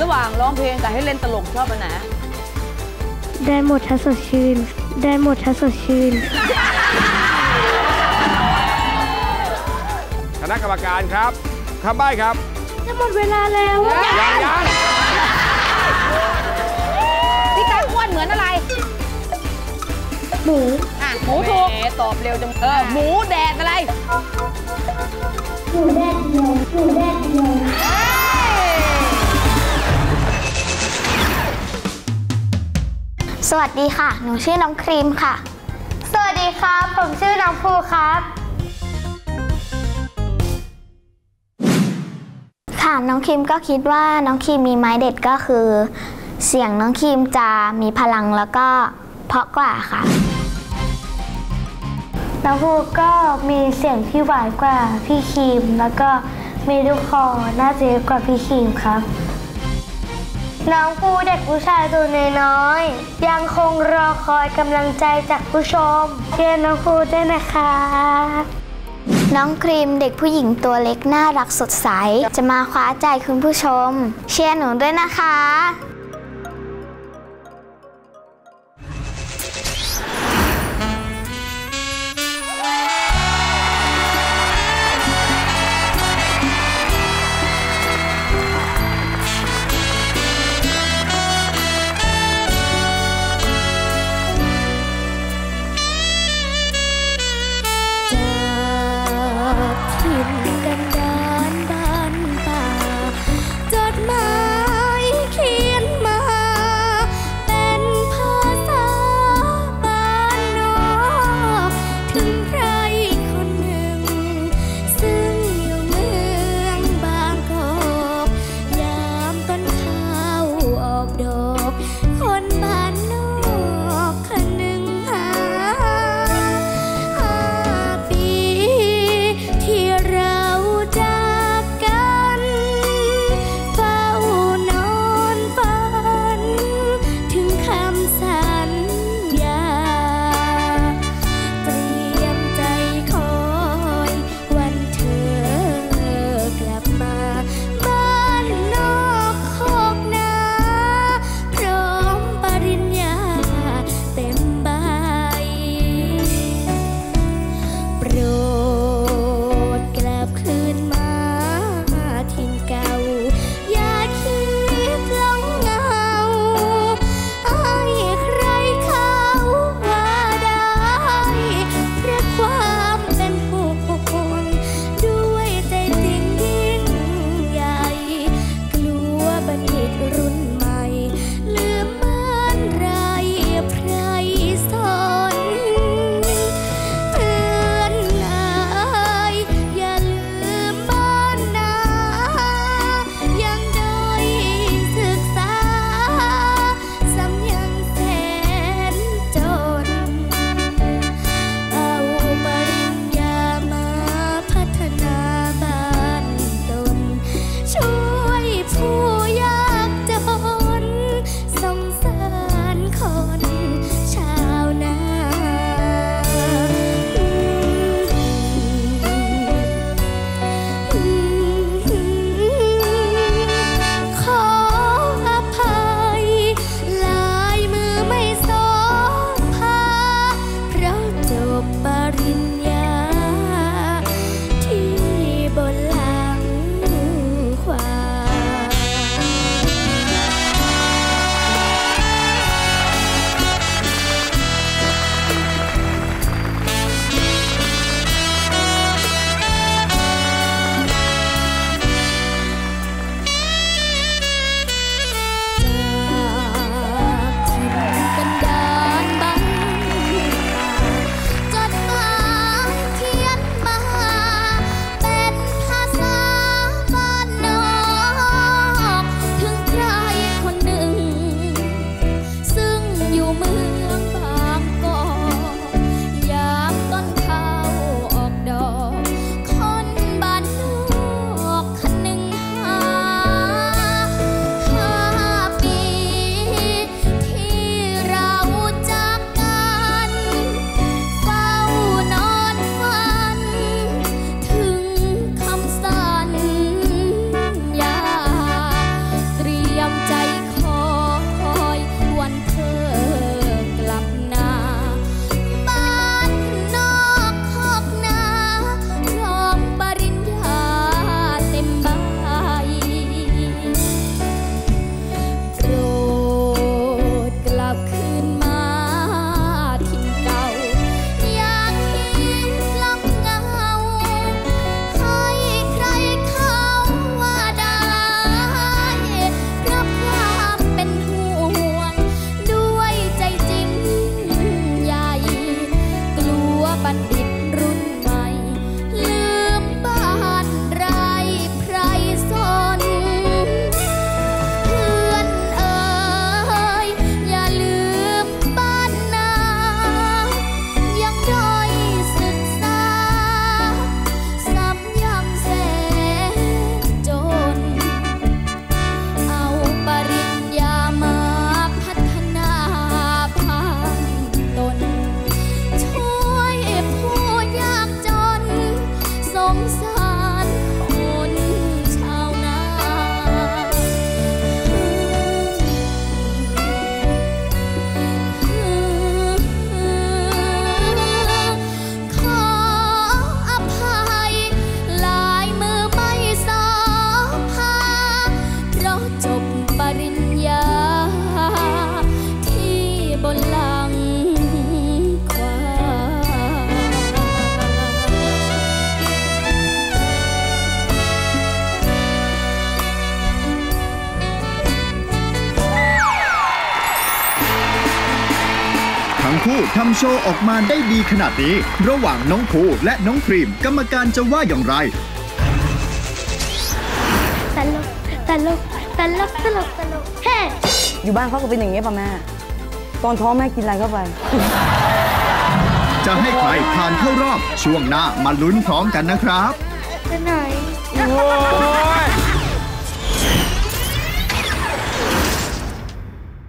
ระหว่างร้องเพลงกับให้เล่นตลกชอบอันไหนได้หมดถ้าสดชื่น ได้หมดถ้าสดชื่น คณะกรรมการครับคำใบ้ครับ จะหมดเวลาแล้วอะยังยังพี่ไก่อ้วนเหมือนอะไร หมูอะหมูถูกแหมตอบเร็วจังเออหมูแดดอะไร หมูแดด วัสดีค่ะ หนูชื่อน้องครีมค่ะ สวัสดีครับ ผมชื่อน้องภูครับ ค่ะ น้องครีมก็คิดว่าน้องครีมมีไม้เด็ดก็คือ เสียงน้องครีมจะมีพลังแล้วก็เพราะกว่าค่ะ น้องภูก็มีเสียงที่หวานกว่าพี่ครีม แล้วก็มีลูกคอน่าจะเยอะกว่าพี่ครีมครับ น้องภูเด็กผู้ชายตัวน้อยๆยังคงรอคอยกำลังใจจากผู้ชมเชียร์น้องภูด้วยนะคะ น้องครีมเด็กผู้หญิงตัวเล็กน่ารักสดใส จะมาคว้าใจคุณผู้ชม เชียร์หนูด้วยนะคะ you. คู่ทำโชว์ออกมาได้ดีขนาดนี้ ระหว่างน้องภูและน้องครีม กรรมการจะว่าอย่างไร ตลก ตลก ตลก ตลก ตลกเฮ้อยู่บ้านเขาก็เป็นอย่างนี้ยป่ะแม่ ตอนท้องแม่กินอะไรเข้าไป จะให้ใครผ่านเข้ารอบ ช่วงหน้ามาลุ้นพร้อมกันนะครับไปไหน โอ้